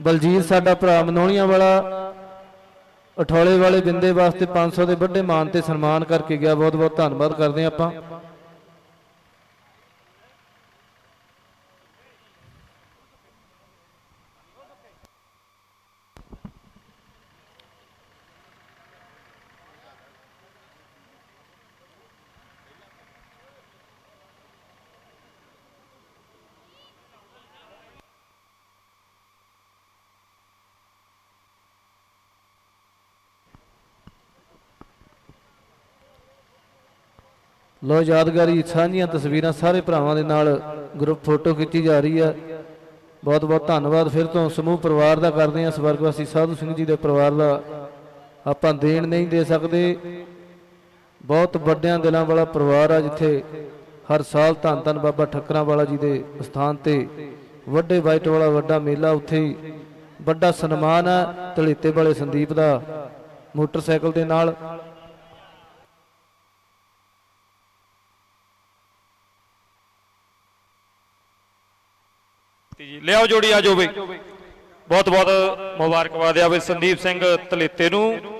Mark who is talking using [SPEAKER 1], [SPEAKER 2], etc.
[SPEAKER 1] ਬਲਜੀਤ ਸਾਡਾ ਭਰਾ ਮਨੋਣੀਆਂ ਵਾਲਾ ਅਠੌਲੇ ਵਾਲੇ ਬਿੰਦੇ ਵਾਸਤੇ 500 ਦੇ ਵੱਡੇ ਮਾਨ ਤੇ ਸਨਮਾਨ ਕਰਕੇ ਗਿਆ। ਬਹੁਤ ਬਹੁਤ ਧੰਨਵਾਦ ਕਰਦੇ ਹਾਂ ਆਪਾਂ। ਲੋ ਯਾਦਗਾਰੀ ਸਾਂਝੀਆਂ ਤਸਵੀਰਾਂ ਸਾਰੇ ਭਰਾਵਾਂ ਦੇ ਨਾਲ ਗਰੁੱਪ ਫੋਟੋ ਖਿੱਚੀ ਜਾ ਰਹੀ ਹੈ ਬਹੁਤ ਬਹੁਤ ਧੰਨਵਾਦ। ਫਿਰ ਤੋਂ ਸਮੂਹ ਪਰਿਵਾਰ ਦਾ ਕਰਦੇ ਹਾਂ। ਸਵਰਗਵਾਸੀ ਸਾਧੂ ਸਿੰਘ ਜੀ ਦੇ ਪਰਿਵਾਰ ਦਾ ਆਪਾਂ ਦੇਣ ਨਹੀਂ ਦੇ ਸਕਦੇ। ਬਹੁਤ ਵੱਡਿਆਂ ਦਿਲਾਂ ਵਾਲਾ ਪਰਿਵਾਰ ਆ ਜਿੱਥੇ ਹਰ ਸਾਲ ਧੰਨ ਧੰਨ ਬਾਬਾ ਠੱਕਰਾਂ ਵਾਲਾ ਜੀ ਦੇ ਸਥਾਨ ਤੇ ਵੱਡੇ ਵਾਈਟ ਵਾਲਾ ਵੱਡਾ ਮੇਲਾ ਉੱਥੇ ਵੱਡਾ ਸਨਮਾਨ ਹੈ ਧਲੀਤੇ ਵਾਲੇ ਸੰਦੀਪ ਦਾ ਮੋਟਰਸਾਈਕਲ ਦੇ ਨਾਲ
[SPEAKER 2] ਤੇ ਜੀ। ਲਿਆਓ ਜੋੜੀ, ਆ ਜਾਓ ਬਈ। ਬਹੁਤ ਬਹੁਤ ਮੁਬਾਰਕਬਾਦ ਆ ਬਈ ਸੰਦੀਪ ਸਿੰਘ ਤਲੇਤੇ ਨੂੰ।